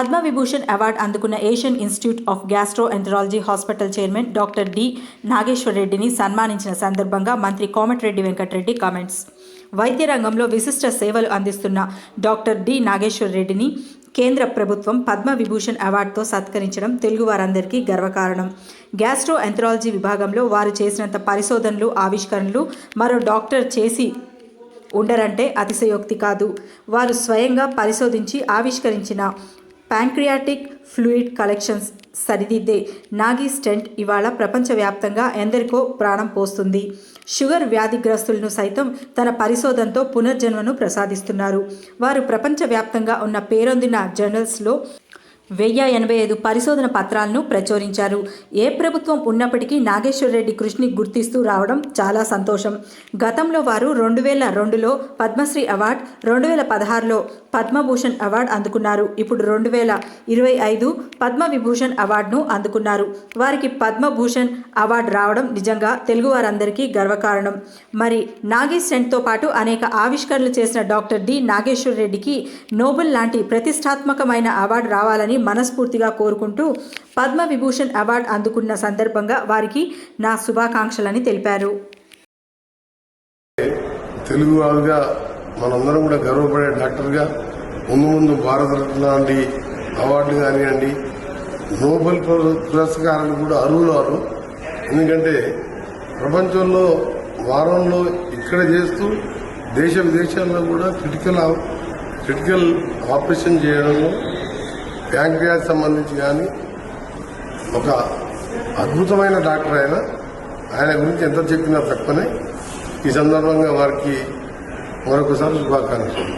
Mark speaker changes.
Speaker 1: Padma Vibhushan award అందుకున్న Asian institute of gastroenterology hospital chairman doctor D Nageshwar రెడ్డిని సన్మానించిన సందర్భంగా మంత్రి కోమటిరెడ్డి వెంకటరెడ్డి కామెంట్స్. వైద్య రంగంలో విశిష్ట సేవలు అందిస్తున్న డాక్టర్ డి నాగేశ్వర్ రెడ్డిని కేంద్ర ప్రభుత్వం పద్మవిభూషణ్ అవార్డుతో సత్కరించడం తెలుగు వారందరికీ గర్వకారణం. గ్యాస్ట్రో ఎంథరాలజీ విభాగంలో వారు చేసినంత పరిశోధనలు ఆవిష్కరణలు మరో డాక్టర్ చేసి ఉండరంటే అతిశయోక్తి కాదు. వారు స్వయంగా పరిశోధించి ఆవిష్కరించిన ప్యాంక్రియాటిక్ ఫ్లూయిడ్ కలెక్షన్స్ సరిదిద్దే నాగి స్టెంట్ ఇవాళ ప్రపంచవ్యాప్తంగా ఎందరికో ప్రాణం పోస్తుంది. షుగర్ వ్యాధిగ్రస్తులను సైతం తన పరిశోధనతో పునర్జన్మను ప్రసాదిస్తున్నారు. వారు ప్రపంచవ్యాప్తంగా ఉన్న పేరొందిన జర్నల్స్లో వెయ్యి ఎనభై ఐదు పరిశోధన పత్రాలను ప్రచురించారు. ఏ ప్రభుత్వం ఉన్నప్పటికీ నాగేశ్వర రెడ్డి కృషిని గుర్తిస్తూ రావడం చాలా సంతోషం. గతంలో వారు రెండు వేల రెండులో పద్మశ్రీ అవార్డ్ రెండు వేల పదహారులో పద్మభూషణ్ అవార్డు అందుకున్నారు. ఇప్పుడు రెండు వేల ఇరవై ఐదు పద్మవిభూషణ్ అవార్డును అందుకున్నారు. వారికి పద్మభూషణ్ అవార్డు రావడం నిజంగా తెలుగు వారందరికీ గర్వకారణం. మరి నాగేశ్ సెంట్తో పాటు అనేక ఆవిష్కరణలు చేసిన డాక్టర్ డి నాగేశ్వర రెడ్డికి నోబెల్ లాంటి ప్రతిష్టాత్మకమైన అవార్డు రావాలని మనస్ఫూర్తిగా కోరుకుంటూ పద్మ విభూషణ్ అవార్డు అందుకున్న సందర్భంగా వారికి నా శుభాకాంక్షలని తెలిపారు.
Speaker 2: తెలుగు వాళ్ళుగా మనందరం కూడా గర్వపడే డాక్టర్గా ముందు ముందు భారతరత్న లాంటి అవార్డులు కానివ్వండి నోబెల్ పురస్కారాలు కూడా అర్హులారు ఎందుకంటే ప్రపంచంలో వారంలో ఇక్కడ చేస్తూ దేశ విదేశాల్లో కూడా క్రిటికల్ క్రిటికల్ ఆపరేషన్ చేయడంలో ప్యాంక్రియాస్ సంబంధించి కానీ ఒక అద్భుతమైన డాక్టర్ ఆయన ఆయన గురించి ఎంత చెప్పినా తక్కువనే ఈ సందర్భంగా వారికి మరొకసారి శుభాకాంక్షలు.